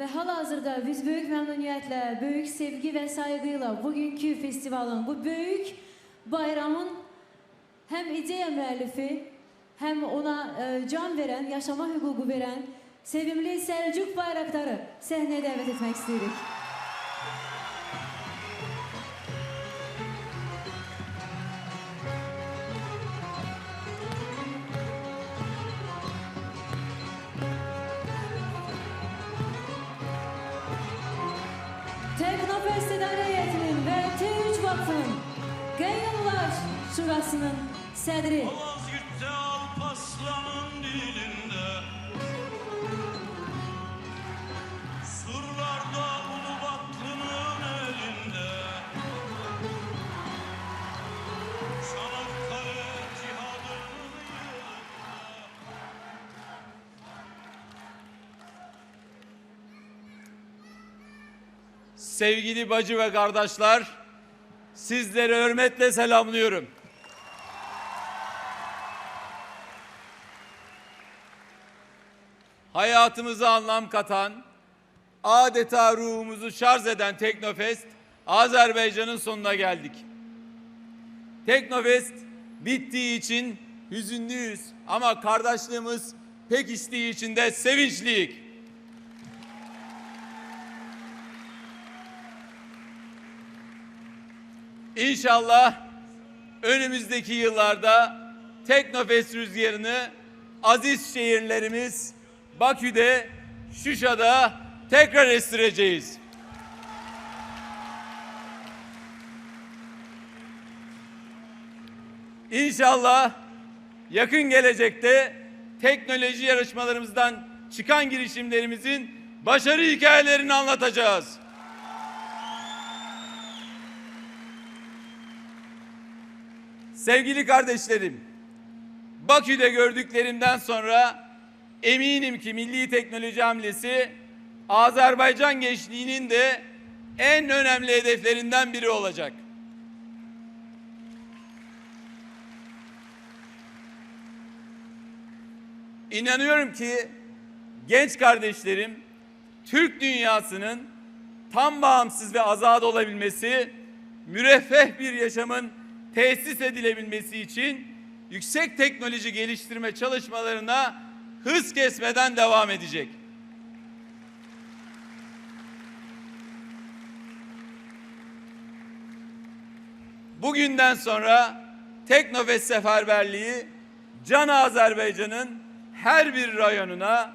Ve hal-hazırda biz büyük memnuniyetle, büyük sevgi ve saygıyla bugünkü festivalin, bu büyük bayramın hem ideya müellifi hem ona e, can veren, yaşama hukuku veren sevimli Selçuk Bayraktar'ı sahneye davet etmek istedik. Teknofest İdare Heyeti'nin ve T3 Vakfı'nın Gayyalılar Şurası'nın sedri Malazgirt'te Sevgili bacı ve kardeşler, sizleri hürmetle selamlıyorum. Hayatımıza anlam katan, adeta ruhumuzu şarj eden Teknofest, Azerbaycan'ın sonuna geldik. Teknofest bittiği için hüzünlüyüz ama kardeşliğimiz pekiştiği için de sevinçliyiz. İnşallah önümüzdeki yıllarda Teknofest rüzgarını aziz şehirlerimiz Bakü'de, Şuşa'da tekrar estireceğiz. İnşallah yakın gelecekte teknoloji yarışmalarımızdan çıkan girişimlerimizin başarı hikayelerini anlatacağız. Sevgili kardeşlerim, Bakü'de gördüklerimden sonra eminim ki milli teknoloji hamlesi Azerbaycan gençliğinin de en önemli hedeflerinden biri olacak. İnanıyorum ki genç kardeşlerim Türk dünyasının tam bağımsız ve azad olabilmesi, müreffeh bir yaşamın tesis edilebilmesi için yüksek teknoloji geliştirme çalışmalarına hız kesmeden devam edecek. Bugünden sonra Teknofest Seferberliği Can Azerbaycan'ın her bir rayonuna,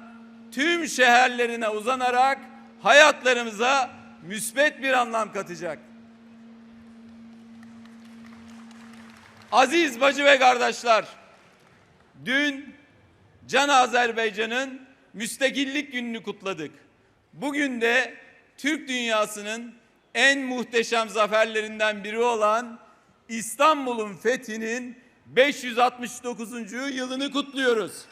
tüm şehirlerine uzanarak hayatlarımıza müsbet bir anlam katacak. Aziz bacı ve kardeşler, dün Can Azerbaycan'ın müstakillik gününü kutladık. Bugün de Türk dünyasının en muhteşem zaferlerinden biri olan İstanbul'un fethinin 569. yılını kutluyoruz.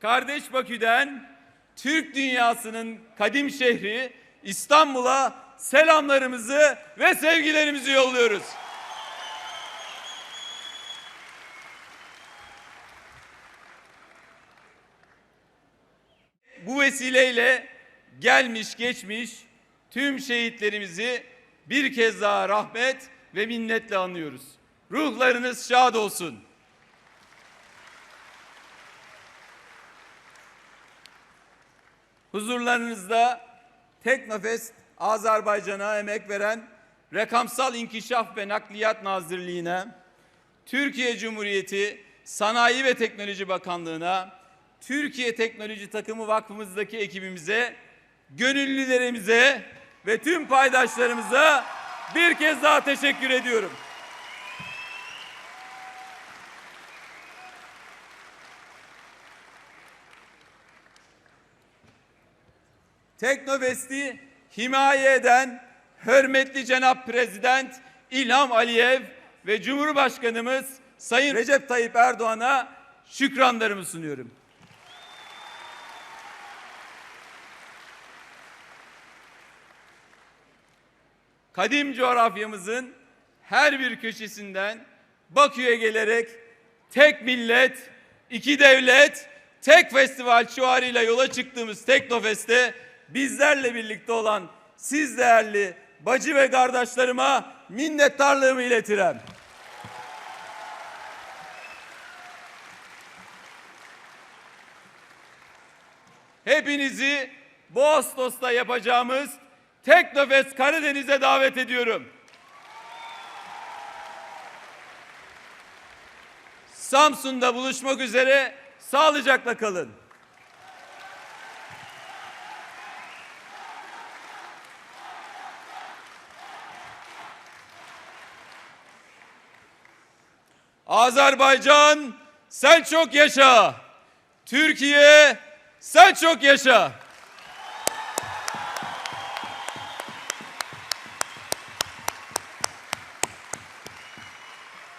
Kardeş Bakü'den Türk dünyasının kadim şehri İstanbul'a selamlarımızı ve sevgilerimizi yolluyoruz. Bu vesileyle gelmiş geçmiş tüm şehitlerimizi bir kez daha rahmet ve minnetle anıyoruz. Ruhlarınız şad olsun. Huzurlarınızda Teknofest Azerbaycan'a emek veren Rakamsal İnkişaf ve Nakliyat Nazırlığı'na, Türkiye Cumhuriyeti Sanayi ve Teknoloji Bakanlığı'na, Türkiye Teknoloji Takımı Vakfımızdaki ekibimize, gönüllülerimize ve tüm paydaşlarımıza bir kez daha teşekkür ediyorum. Teknofest'i himaye eden hürmetli Cenap Prezident İlham Aliyev ve Cumhurbaşkanımız Sayın Recep Tayyip Erdoğan'a şükranlarımı sunuyorum. Kadim coğrafyamızın her bir köşesinden Bakü'ye gelerek tek millet, iki devlet, tek festival şuarıyla yola çıktığımız Teknofest'te bizlerle birlikte olan siz değerli bacı ve kardeşlerime minnettarlığımı iletirim. Hepinizi bu Ağustos'ta yapacağımız Teknofest Karadeniz'e davet ediyorum. Samsun'da buluşmak üzere sağlıcakla kalın. Azerbaycan sen çok yaşa. Türkiye sen çok yaşa.